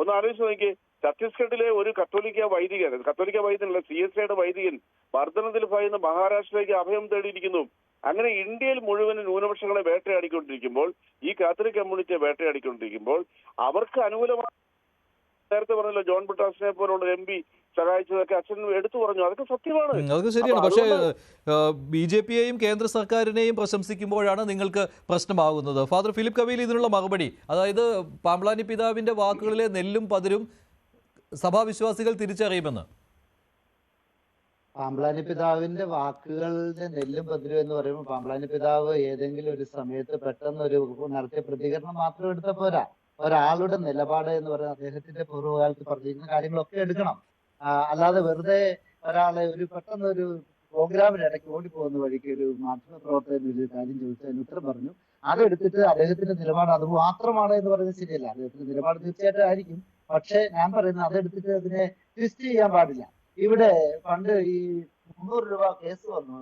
ഒന്ന് ആലോചിച്ച് നോക്കി ഛത്തീസ്ഗഡിലെ ഒരു കത്തോലിക്ക വൈദികൻ കത്തോലിക്ക വൈദികനല്ല സി എസ് ഐയുടെ വൈദികൻ മർദ്ദനത്തിൽ ഭയന്ന് മഹാരാഷ്ട്രയിലേക്ക് അഭയം തേടിയിരിക്കുന്നു. അങ്ങനെ ഇന്ത്യയിൽ മുഴുവൻ ന്യൂനപക്ഷങ്ങളെ വേട്ടയാടിക്കൊണ്ടിരിക്കുമ്പോൾ ഈ കാത്തലിക് കമ്മ്യൂണിറ്റിയെ വേട്ടയാടിക്കൊണ്ടിരിക്കുമ്പോൾ അവർക്ക് അനുകൂലമായി നേരത്തെ പറഞ്ഞല്ലോ ജോൺ ബുട്ടാസിനെ പോലുള്ള എം പി സഹായിച്ചതൊക്കെ അച്ഛൻ എടുത്തു പറഞ്ഞു. അതൊക്കെ സത്യമാണ്. അതൊക്കെ ശരിയാണ്. പക്ഷേ ബി ജെ പിയെയും കേന്ദ്ര സർക്കാരിനെയും പ്രശംസിക്കുമ്പോഴാണ് നിങ്ങൾക്ക് പ്രശ്നമാകുന്നത്. ഫാദർ ഫിലിപ്പ് കവിയിൽ ഇതിനുള്ള മറുപടി. അതായത് പാമ്പ്ലാനി പിതാവിന്റെ വാക്കുകളിലെ നെല്ലും പതിരും സഭാവിശ്വാസികൾ തിരിച്ചറിയുമെന്ന്. പാമ്പ്ലാനി പിതാവിന്റെ വാക്കുകളുടെ നെല്ലും പതിരും എന്ന് പറയുമ്പോൾ പാമ്പ്ലാനി പിതാവ് ഏതെങ്കിലും ഒരു സമയത്ത് പെട്ടെന്ന് ഒരു നടത്തിയ പ്രതികരണം മാത്രം എടുത്ത പോരാ. ഒരാളുടെ നിലപാട് എന്ന് പറയുന്നത് അദ്ദേഹത്തിന്റെ പൂർവകാലത്ത് പറഞ്ഞിരിക്കുന്ന കാര്യങ്ങളൊക്കെ എടുക്കണം. അല്ലാതെ വെറുതെ ഒരാളെ ഒരു പെട്ടെന്ന് ഒരു പ്രോഗ്രാമിന് ഇടയ്ക്ക് ഓടിപ്പോകുന്ന വഴിക്ക് ഒരു മാധ്യമ പ്രവർത്തകൻ ഒരു കാര്യം ചോദിച്ചതിന് ഉത്തരം പറഞ്ഞു. അതെടുത്തിട്ട് അദ്ദേഹത്തിന്റെ നിലപാട് അത് മാത്രമാണ് എന്ന് പറയുന്നത് ശരിയല്ല. അദ്ദേഹത്തിന്റെ നിലപാട് തീർച്ചയായിട്ടും ആയിരിക്കും. പക്ഷെ ഞാൻ പറയുന്നത് അതെടുത്തിട്ട് അതിനെ ട്വിസ്റ്റ് ചെയ്യാൻ പാടില്ല. ഇവിടെ പണ്ട് ഈ മുന്നൂറ് രൂപ കേസ് വന്നു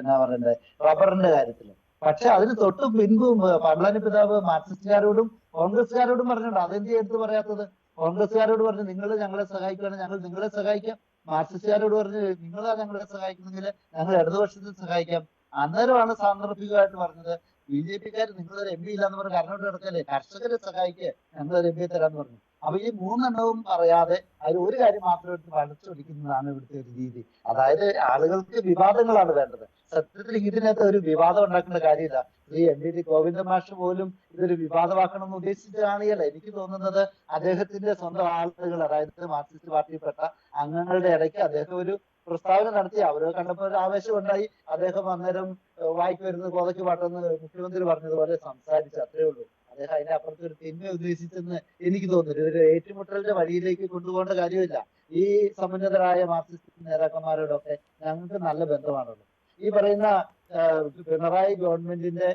എന്നാ പറയണ്ടേ റബ്ബറിന്റെ കാര്യത്തിൽ. പക്ഷെ അതിന് തൊട്ട് പിൻപും പള്ളനി പിതാവ് മാർക്സിസ്റ്റുകാരോടും കോൺഗ്രസ്സുകാരോടും പറഞ്ഞിട്ടുണ്ട്. അതെന്ത് എടുത്ത് പറയാത്തത്? കോൺഗ്രസ്സുകാരോട് പറഞ്ഞു നിങ്ങൾ ഞങ്ങളെ സഹായിക്കുകയാണ് ഞങ്ങൾ നിങ്ങളെ സഹായിക്കാം. മാർക്സിസ്റ്റുകാരോട് പറഞ്ഞു നിങ്ങളാ ഞങ്ങളെ സഹായിക്കുന്നെങ്കിൽ ഞങ്ങൾ ഇടതുപക്ഷത്തെ സഹായിക്കാം. അന്നേരമാണ് സാന്ദർഭികമായിട്ട് പറഞ്ഞത് ബി ജെ പിക്കാർ നിങ്ങളൊരു എം പി ഇല്ലാന്ന് പറഞ്ഞ് കർണാടക കിടക്കല്ലേ കർഷകരെ സഹായിക്കുക ഞങ്ങളൊരു എം പി തരാന്ന് പറഞ്ഞു. അപ്പൊ ഈ മൂന്നെണ്ണവും പറയാതെ അതിൽ ഒരു കാര്യം മാത്രം എടുത്ത് വളച്ചൊടിക്കുന്നതാണ് ഇവിടുത്തെ ഒരു രീതി. അതായത് ആളുകൾക്ക് വിവാദങ്ങളാണ് വേണ്ടത്. സത്യത്തിൽ ഇതിനകത്ത് ഒരു വിവാദം ഉണ്ടാക്കേണ്ട കാര്യമില്ല. ശ്രീ എം ഡി ഗോവിന്ദ മാഷ് പോലും ഇതൊരു വിവാദമാക്കണം എന്ന് ഉദ്ദേശിച്ച് കാണുകയല്ല എനിക്ക് തോന്നുന്നത് അദ്ദേഹത്തിന്റെ സ്വന്തം ആളുകൾ അതായത് മാർക്സിസ്റ്റ് പാർട്ടിയിൽപ്പെട്ട അംഗങ്ങളുടെ ഇടയ്ക്ക് അദ്ദേഹം ഒരു പ്രസ്താവന നടത്തി. അവരെ കണ്ടപ്പോൾ ഒരു ആവേശം ഉണ്ടായി അദ്ദേഹം അന്നേരം വായിക്ക് വരുന്നത് കോതയ്ക്ക് പാട്ടെന്ന് മുഖ്യമന്ത്രി പറഞ്ഞതുപോലെ സംസാരിച്ചു അത്രേ ഉള്ളൂ. അദ്ദേഹം അതിന്റെ അപ്പുറത്ത് ഒരു തിന്മ ഉദ്ദേശിച്ചെന്ന് എനിക്ക് തോന്നുന്നു ഒരു ഏറ്റുമുട്ടലിന്റെ വഴിയിലേക്ക് കൊണ്ടുപോകേണ്ട കാര്യമില്ല. ഈ സമന്നതരായ മാർക്സിസ്റ്റ് നേതാക്കന്മാരോടൊക്കെ ഞങ്ങൾക്ക് നല്ല ബന്ധമാണുള്ളത്. ഈ പറയുന്ന പിണറായി ഗവൺമെന്റിന്റെ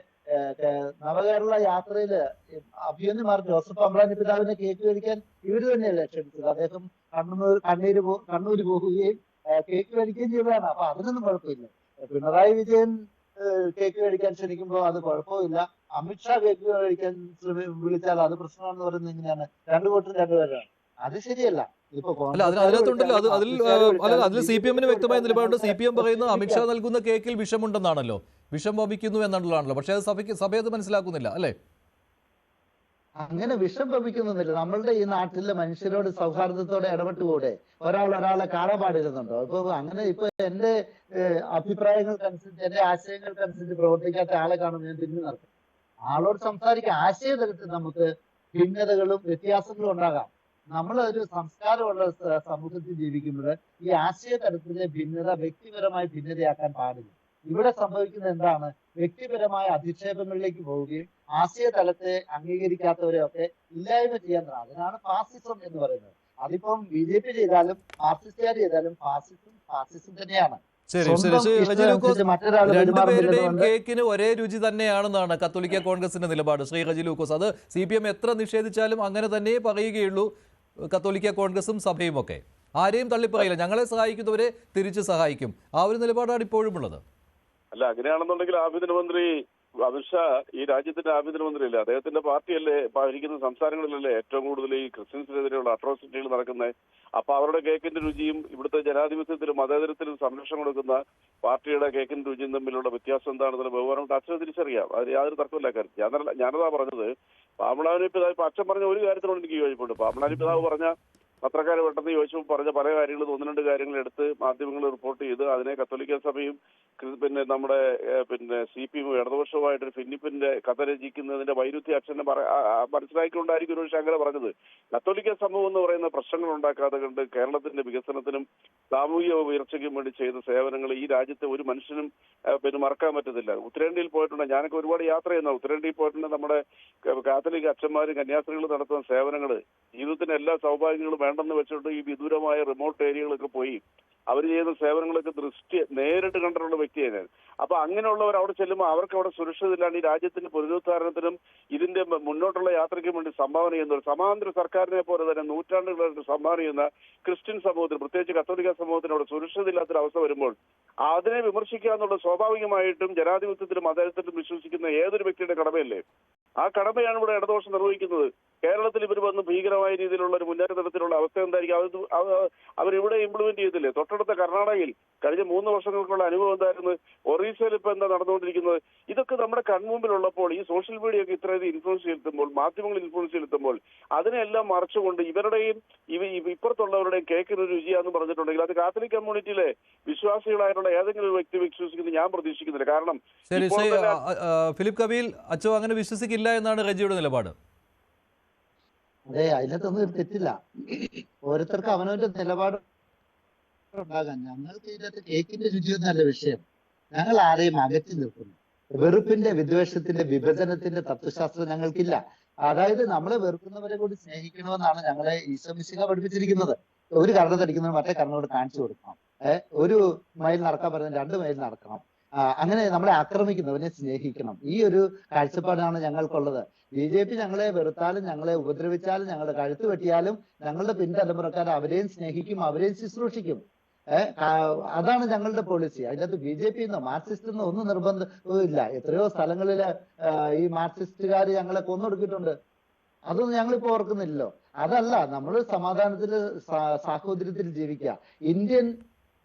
നവകേരള യാത്രയിൽ അഭിയന്യമാർ ജോസഫ് അമ്രാനി പിതാവിനെ കേക്ക് കഴിക്കാൻ ഇവർ തന്നെയല്ലേ ക്ഷണിച്ചത്. അദ്ദേഹം കണ്ണൂർ കണ്ണീര് കണ്ണൂര് പോകുകയും കേക്ക് കഴിക്കുകയും ചെയ്തതാണ്. അപ്പൊ അതിനൊന്നും കുഴപ്പമില്ല. പിണറായി വിജയൻ കേക്ക് കഴിക്കാൻ ക്ഷണിക്കുമ്പോൾ അത് കുഴപ്പമില്ല. അമിത്ഷാ കേക്ക് ശ്രമി- വിളിച്ചാൽ അത് പ്രശ്നമാണെന്ന് പറയുന്നത് എങ്ങനെയാണ് രണ്ടു കൂട്ടരും രണ്ടുപേരാണ് അത് ശരിയല്ല. ഇപ്പൊ അല്ല അതിന് അതിനകത്തുണ്ടല്ലോ. അത് അതിൽ ആ, അല്ല അതിൽ സി പി എമ്മിന് വ്യക്തമായ നിലപാടുണ്ട്. സി പി എം പറയുന്നത് അമിത്ഷാ നൽകുന്ന കേക്കിൽ വിഷമുണ്ടെന്നാണല്ലോ. വിഷം വമിക്കുന്നു എന്നുള്ളതാണല്ലോ. പക്ഷേ അത് സഭയ്ക്ക് സഭയത് മനസ്സിലാക്കുന്നില്ല അല്ലേ? അങ്ങനെ വിഷം ഭവിക്കുന്നില്ല നമ്മളുടെ ഈ നാട്ടിലെ മനുഷ്യരോട് സൗഹാർദ്ദത്തോടെ ഇടപെട്ടുകൂടെ? ഒരാൾ ഒരാളെ കാണാൻ പാടില്ലെന്നുണ്ടോ ഇപ്പൊ അങ്ങനെ ഇപ്പൊ എന്റെ അഭിപ്രായങ്ങൾക്കനുസരിച്ച് എന്റെ ആശയങ്ങൾക്കനുസരിച്ച് പ്രവർത്തിക്കാത്ത ആളെ കാണും ഞാൻ തിരിഞ്ഞു നടക്കും. ആളോട് സംസാരിക്കുക ആശയതലത്തിൽ നമുക്ക് ഭിന്നതകളും വ്യത്യാസങ്ങളും ഉണ്ടാകാം. നമ്മൾ ഒരു സംസ്കാരമുള്ള സമൂഹത്തിൽ ജീവിക്കുമ്പോൾ ഈ ആശയതലത്തിലെ ഭിന്നത വ്യക്തിപരമായി ഭിന്നതയാക്കാൻ പാടില്ല. ഇവിടെ സംഭവിക്കുന്നത് എന്താണ്? വ്യക്തിപരമായ അധിക്ഷേപങ്ങളിലേക്ക് പോവുകയും ആശയ തലത്തെ അംഗീകരിക്കാത്തവരെ ഒക്കെ ഇല്ലായ്മ ചെയ്യാൻ അതിനാണ് ഫാസിസം എന്ന് പറയുന്നത്. അതിപ്പം ബി ജെ പി ചെയ്താലും മാർക്സിസ്റ്റുകാർ ചെയ്താലും ഫാസിസം ഫാസിസം തന്നെയാണ്. രണ്ടുപേരുടെയും കേക്കിന് ഒരേ രുചി തന്നെയാണെന്നാണ് കത്തോലിക്ക കോൺഗ്രസിന്റെ നിലപാട്. ശ്രീ ഹജി ലൂക്കോസ് അത് സി പി എം എത്ര നിഷേധിച്ചാലും അങ്ങനെ തന്നെ പറയുകയുള്ളൂ. കത്തോലിക്ക കോൺഗ്രസും സഭയും ഒക്കെ ആരെയും തള്ളിപ്പറയില്ല. ഞങ്ങളെ സഹായിക്കുന്നവരെ തിരിച്ച് സഹായിക്കും. ആ ഒരു നിലപാടാണ് ഇപ്പോഴും ഉള്ളത് അല്ല അങ്ങനെയാണെന്നുണ്ടെങ്കിൽ ആഭ്യന്തരമന്ത്രി അമിത്ഷാ ഈ രാജ്യത്തിന്റെ ആഭ്യന്തരമന്ത്രിയല്ലേ അദ്ദേഹത്തിന്റെ പാർട്ടിയല്ലേ ഭരിക്കുന്ന സംസ്ഥാനങ്ങളിലല്ലേ ഏറ്റവും കൂടുതൽ ഈ ക്രിസ്ത്യൻസിനെതിരെയുള്ള അട്രോസിറ്റികൾ നടക്കുന്നത് അപ്പൊ അവരുടെ കേക്കിന്റെ രുചിയും ഇവിടുത്തെ ജനാധിപത്യത്തിലും മതേതരത്തിലും സംരക്ഷണം കൊടുക്കുന്ന പാർട്ടിയുടെ കേക്കിന്റെ രുചിയും തമ്മിലുള്ള വ്യത്യാസം എന്താണെന്നുള്ള ബഹുമാനം അച്ഛനെ തിരിച്ചറിയാം. അതിന് യാതൊരു തർക്കമില്ല കാര്യം. ഞാനല്ല ഞാനതാ പറഞ്ഞത്. പാമ്പളാനി പിതാവ് അച്ഛൻ പറഞ്ഞ ഒരു കാര്യത്തിനോട് എനിക്ക് യോജിപ്പുണ്ട്. പാമ്പളാനി പിതാവ് പറഞ്ഞ പത്രക്കാരെ പെട്ടെന്ന് ചോദിച്ചു പറഞ്ഞ പല കാര്യങ്ങളും ഒന്ന് രണ്ട് കാര്യങ്ങൾ എടുത്ത് മാധ്യമങ്ങൾ റിപ്പോർട്ട് ചെയ്ത് അതിനെ കത്തോലിക്ക സഭയും പിന്നെ നമ്മുടെ പിന്നെ സി പി എം ഇടതുപക്ഷവുമായിട്ട് ഫിലിപ്പിന്റെ കഥ രചിക്കുന്നതിന്റെ വൈരുദ്ധ്യ അച്ഛനെ മനസ്സിലാക്കിക്കൊണ്ടായിരിക്കും ഒരു ശങ്കര പറഞ്ഞത്. കത്തോലിക്ക സമൂഹം എന്ന് പറയുന്ന പ്രശ്നങ്ങൾ ഉണ്ടാക്കാതെ കണ്ട് കേരളത്തിന്റെ വികസനത്തിനും സാമൂഹിക ഉയർച്ചയ്ക്കും വേണ്ടി ചെയ്ത സേവനങ്ങൾ ഈ രാജ്യത്തെ ഒരു മനുഷ്യനും പിന്നെ മറക്കാൻ പറ്റത്തില്ല. ഉത്തരേന്ത്യയിൽ പോയിട്ടുണ്ട്. ഞാനൊക്കെ ഒരുപാട് യാത്ര ചെയ്യുന്ന ഉത്തരേന്ത്യയിൽ പോയിട്ടുണ്ട് നമ്മുടെ കാത്തലിക് അച്ഛന്മാരും കന്യാസ്ത്രീകളും നടത്തുന്ന സേവനങ്ങൾ ജീവിതത്തിന് എല്ലാ സൗഭാഗ്യങ്ങളും വേണ്ടെന്ന് വെച്ചിട്ട് ഈ വിദൂരമായ റിമോട്ട് ഏരിയകളൊക്കെ പോയി അവർ ചെയ്യുന്ന സേവനങ്ങളൊക്കെ ദൃഷ്ടി നേരിട്ട് കണ്ടിട്ടുള്ള വ്യക്തിയാണ് ഞാൻ അപ്പൊ അങ്ങനെയുള്ളവർ അവിടെ ചെല്ലുമ്പോൾ അവർക്ക് അവിടെ സുരക്ഷിതയിലാണ് ഈ രാജ്യത്തിന്റെ പുനരുദ്ധാരണത്തിനും ഇതിന്റെ മുന്നോട്ടുള്ള യാത്രയ്ക്കും വേണ്ടി സംഭാവന ചെയ്യുന്ന ഒരു സമാന്തര സർക്കാരിനെ പോലെ തന്നെ നൂറ്റാണ്ടുകളായിട്ട് സംഭാവന ചെയ്യുന്ന ക്രിസ്ത്യൻ സമൂഹത്തിന് പ്രത്യേകിച്ച് കത്തോലിക്ക സമൂഹത്തിന് അവിടെ സുരക്ഷിതയില്ലാത്തൊരു അവസ്ഥ വരുമ്പോൾ അതിനെ വിമർശിക്കുക എന്നുള്ളത് സ്വാഭാവികമായിട്ടും ജനാധിപത്യത്തിലും മതത്തിലും വിശ്വസിക്കുന്ന ഏതൊരു വ്യക്തിയുടെ കടമയല്ലേ? ആ കടമയാണ് ഇവിടെ ഇടദോഷം നിർവഹിക്കുന്നത്. കേരളത്തിൽ ഇവർ വന്ന് ഭീകരമായ രീതിയിലുള്ള ഒരു മുന്നേറ്റ തരത്തിലുള്ള അവസ്ഥ എന്തായിരിക്കും? അവർ അവരിവിടെ ഇംപ്ലിമെന്റ് ചെയ്തില്ലേ? തൊട്ടടുത്ത കർണാടകയിൽ കഴിഞ്ഞ മൂന്ന് വർഷങ്ങൾക്കുള്ള അനുഭവം എന്തായിരുന്നു? ഒറീസയിൽ ഇപ്പൊ എന്താ നടന്നുകൊണ്ടിരിക്കുന്നത്? ഇതൊക്കെ നമ്മുടെ കൺമുമ്പിലുള്ളപ്പോൾ ഈ സോഷ്യൽ മീഡിയ ഒക്കെ ഇത്രയധികം ഇൻഫ്ലുവൻസ് ചെലുത്തുമ്പോൾ മാധ്യമങ്ങൾ ഇൻഫ്ലുവൻസ് ചെലുത്തുമ്പോൾ അതിനെല്ലാം മറച്ചുകൊണ്ട് ഇവരുടെയും ഇവ ഇപ്പുറത്തുള്ളവരുടെയും കേക്കിന് ഒരു രുചിയാന്ന് പറഞ്ഞിട്ടുണ്ടെങ്കിൽ അത് കാത്തലിക് കമ്മ്യൂണിറ്റിയിലെ വിശ്വാസികളായിട്ടുള്ള ഏതെങ്കിലും ഒരു വ്യക്തി വിശ്വസിക്കുന്നത് ഞാൻ പ്രതീക്ഷിക്കുന്നില്ല. കാരണം ഫിലിപ്പ് കബീൽ അച്ചോ അങ്ങനെ വിശ്വസിക്കില്ല എന്നാണ് റജിയുടെ നിലപാട്. അതെ അതിനകത്തൊന്നും തെറ്റില്ല. ഓരോരുത്തർക്ക് അവനവന്റെ നിലപാട് ഉണ്ടാകാം. ഞങ്ങൾക്ക് ഇതിനകത്ത് കേക്കിന്റെ രുചിയൊന്നല്ല വിഷയം. ഞങ്ങൾ ആരെയും അകറ്റി നിൽക്കുന്നു വെറുപ്പിന്റെ വിദ്വേഷത്തിന്റെ വിഭജനത്തിന്റെ തത്വശാസ്ത്രം ഞങ്ങൾക്കില്ല. അതായത് നമ്മളെ വെറുക്കുന്നവരെ കൂടി സ്നേഹിക്കണമെന്നാണ് ഞങ്ങളെ ഈശ്വമിശിക പഠിപ്പിച്ചിരിക്കുന്നത്. ഒരു കർണത്തടിക്കുന്നവർ മറ്റേ കടന്നോട് കാണിച്ചു കൊടുക്കണം. ഒരു മൈൽ നടക്കാൻ പറയുന്നത് രണ്ട് മൈൽ നടക്കണം. അങ്ങനെ നമ്മളെ ആക്രമിക്കുന്നവനെ സ്നേഹിക്കണം. ഈ ഒരു കാഴ്ചപ്പാടാണ് ഞങ്ങൾക്കുള്ളത്. ബി ജെ പി ഞങ്ങളെ വെറുത്താലും ഞങ്ങളെ ഉപദ്രവിച്ചാലും ഞങ്ങളുടെ കഴുത്ത് വെട്ടിയാലും ഞങ്ങളുടെ പിൻതലമുറക്കാർ അവരെയും സ്നേഹിക്കും അവരെയും ശുശ്രൂഷിക്കും. അതാണ് ഞങ്ങളുടെ പോളിസി അതിനകത്ത് ബി ജെ പി എന്നോ മാർക്സിസ്റ്റ് എന്നോ ഒന്നും നിർബന്ധമില്ല എത്രയോ സ്ഥലങ്ങളിൽ ഈ മാർക്സിസ്റ്റുകാർ ഞങ്ങളെ കൊന്നൊടുക്കിയിട്ടുണ്ട്. അതൊന്നും ഞങ്ങളിപ്പോ ഓർക്കുന്നില്ലല്ലോ. അതല്ല നമ്മൾ സമാധാനത്തിൽ സാഹോദര്യത്തിൽ ജീവിക്കുക ഇന്ത്യൻ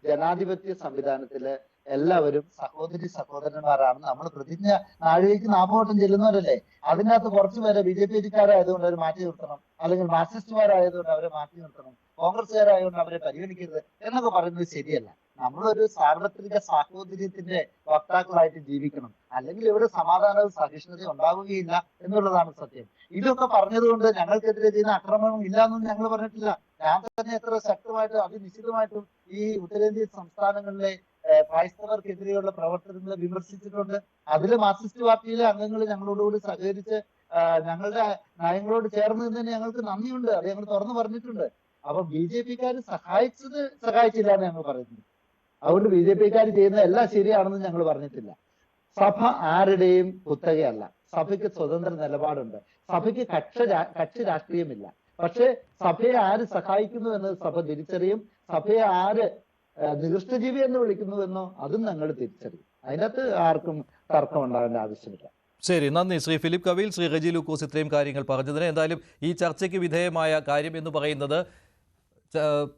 ജനാധിപത്യ സംവിധാനത്തിൽ എല്ലാവരും സഹോദരി സഹോദരന്മാരാണ് നമ്മൾ പ്രതിജ്ഞ നാഴികയ്ക്ക് നാമോട്ടം ചെല്ലുന്നവരല്ലേ? അതിനകത്ത് കുറച്ചു പേരെ ബി ജെ പിക്കാരായതുകൊണ്ട് അവർ മാറ്റി നിർത്തണം. അല്ലെങ്കിൽ മാർക്സിസ്റ്റുകാരായതുകൊണ്ട് അവരെ മാറ്റി നിർത്തണം. കോൺഗ്രസ്സുകാരായതുകൊണ്ട് അവരെ പരിഗണിക്കരുത് എന്നൊക്കെ പറയുന്നത് ശരിയല്ല. നമ്മളൊരു സാർവത്രിക സാഹോദര്യത്തിന്റെ വക്താക്കളായിട്ട് ജീവിക്കണം. അല്ലെങ്കിൽ ഇവിടെ സമാധാനവും സഹിഷ്ണുതയും ഉണ്ടാവുകയില്ല എന്നുള്ളതാണ് സത്യം. ഇതൊക്കെ പറഞ്ഞതുകൊണ്ട് ഞങ്ങൾക്കെതിരെ ചെയ്യുന്ന ആക്രമണം ഇല്ല ഞങ്ങൾ പറഞ്ഞിട്ടില്ല. ഞാൻ തന്നെ എത്ര ശക്തമായിട്ടും അതിനിശ്ചിതമായിട്ടും ഈ ഉത്തരേന്ത്യൻ സംസ്ഥാനങ്ങളിലെ ക്രൈസ്തവർക്കെതിരെയുള്ള പ്രവർത്തനങ്ങളെ വിമർശിച്ചിട്ടുണ്ട്. അതിൽ മാർക്സിസ്റ്റ് പാർട്ടിയിലെ അംഗങ്ങൾ ഞങ്ങളോടുകൂടി സഹകരിച്ച് ഞങ്ങളുടെ നയങ്ങളോട് ചേർന്ന് തന്നെ ഞങ്ങൾക്ക് നന്ദിയുണ്ട്. അത് ഞങ്ങൾ തുറന്നു പറഞ്ഞിട്ടുണ്ട്. അപ്പൊ ബി ജെ പിക്കാർ സഹായിച്ചത് സഹായിച്ചില്ല എന്ന് ഞങ്ങൾ പറയുന്നു. അതുകൊണ്ട് ബി ജെ പിക്കാർ ചെയ്യുന്ന എല്ലാം ശരിയാണെന്ന് ഞങ്ങൾ പറഞ്ഞിട്ടില്ല. സഭ ആരുടെയും കുത്തകയല്ല. സഭയ്ക്ക് സ്വതന്ത്ര നിലപാടുണ്ട്. സഭയ്ക്ക് കക്ഷ കക്ഷി രാഷ്ട്രീയമില്ല. പക്ഷെ സഭയെ ആര് സഹായിക്കുന്നു എന്നത് സഭ തിരിച്ചറിയും. സഭയെ ആര് നികൃഷ്ടജീവി എന്ന് വിളിക്കുന്നുവെന്നോ അതും ഞങ്ങൾ തിരിച്ചറിയും. അതിനകത്ത് ആർക്കും തർക്കം ഉണ്ടാകേണ്ട ആവശ്യമില്ല. ശരി നന്ദി. ശ്രീ ഫിലിപ്പ് കവിയിൽ ശ്രീ റജി ലൂക്കോസ് ഇത്രയും കാര്യങ്ങൾ പറഞ്ഞതിന്. എന്തായാലും ഈ ചർച്ചയ്ക്ക് വിധേയമായ കാര്യം എന്ന് പറയുന്നത്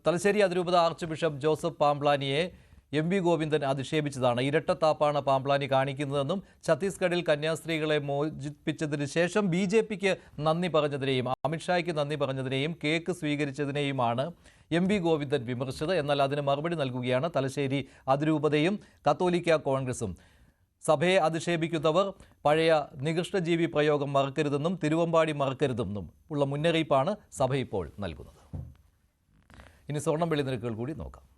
തലശ്ശേരി അതിരൂപത ആർച്ച് ബിഷപ്പ് ജോസഫ് പാംപ്ലാനിയെ എം വി ഗോവിന്ദൻ അധിക്ഷേപിച്ചതാണ്. ഇരട്ടത്താപ്പാണ് പാംപ്ലാനി കാണിക്കുന്നതെന്നും ഛത്തീസ്ഗഡിൽ കന്യാസ്ത്രീകളെ മോചിപ്പിച്ചതിന് ശേഷം ബി ജെ പിക്ക് നന്ദി പറഞ്ഞതിനെയും അമിത്ഷായ്ക്ക് നന്ദി പറഞ്ഞതിനെയും കേക്ക് സ്വീകരിച്ചതിനെയുമാണ് എം വി ഗോവിന്ദൻ വിമർശിച്ചത്. എന്നാൽ അതിന് മറുപടി നൽകുകയാണ് തലശ്ശേരി അതിരൂപതയും കത്തോലിക്ക കോൺഗ്രസും. സഭയെ അധിക്ഷേപിക്കുന്നവർ പഴയ നികൃഷ്ടജീവി പ്രയോഗം മറക്കരുതെന്നും തിരുവമ്പാടി മറക്കരുതെന്നും ഉള്ള മുന്നറിയിപ്പാണ് സഭ ഇപ്പോൾ നൽകുന്നത്. ഇനി സ്വർണം വെള്ളി നിരക്കുകൾ കൂടി നോക്കാം.